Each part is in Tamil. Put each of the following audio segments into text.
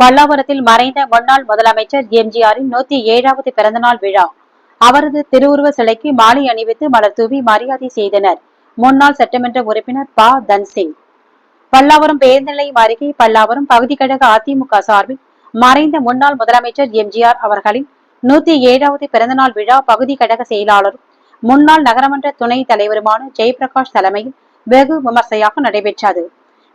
பல்லாவரத்தில் மறைந்த முன்னாள் முதலமைச்சர் எம்ஜிஆரின் நூத்தி ஏழாவது பிறந்தநாள் விழா. அவரது திருவுருவ சிலைக்கு மாலை அணிவித்து மலர் தூவி மரியாதை செய்தனர். முன்னாள் சட்டமன்ற உறுப்பினர் ப. தன்சிங். பல்லாவரம் பேருந்து நிலையம் அருகே பல்லாவரம் பகுதி கழக அதிமுக சார்பில் மறைந்த முன்னாள் முதலமைச்சர் எம்ஜிஆர் அவர்களின் நூத்தி ஏழாவது பிறந்தநாள் விழா பகுதி கழக செயலாளரும் முன்னாள் நகரமன்ற துணைத் தலைவருமான ஜெயபிரகாஷ் தலைமையில் வெகு விமர்சையாக நடைபெற்றது.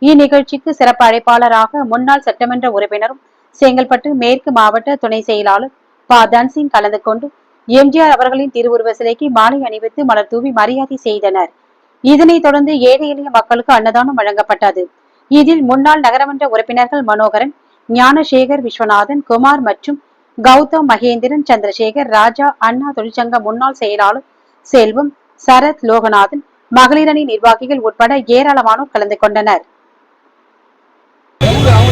இந்நிகழ்ச்சிக்கு சிறப்பு அழைப்பாளராக முன்னாள் சட்டமன்ற உறுப்பினரும் செங்கல்பட்டு மேற்கு மாவட்ட துணை செயலாளர் ப. தன்சிங் கலந்து கொண்டு எம்ஜிஆர் அவர்களின் திருவுருவ சிலைக்கு மாலை அணிவித்து மலர் தூவி மரியாதை செய்தனர். இதனைத் தொடர்ந்து ஏழை எளிய மக்களுக்கு அன்னதானம் வழங்கப்பட்டது. இதில் முன்னாள் நகரமன்ற உறுப்பினர்கள் மனோகரன் ஞானசேகர் விஸ்வநாதன் குமார் மற்றும் கௌதம் மகேந்திரன் சந்திரசேகர் ராஜா அண்ணா தொழிற்சங்க முன்னாள் செயலாளர் செல்வம் சரத் லோகநாதன் மகளிரணி நிர்வாகிகள் உட்பட ஏராளமானோர் கலந்து கொண்டனர்.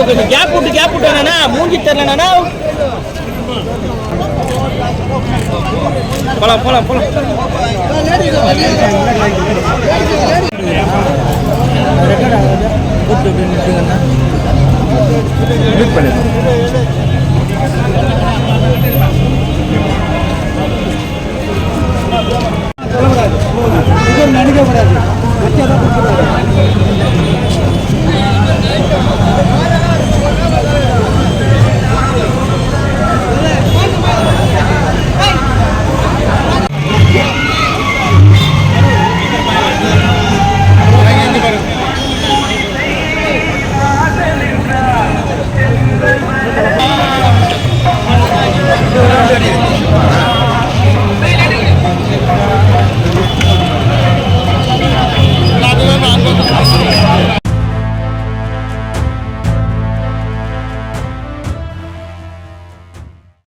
கொஞ்சம் கேப் விட்டு கேப் விட்டு வேணா மூஞ்சி தெரியலண்ணா போலாம் போலாம் போலாம்.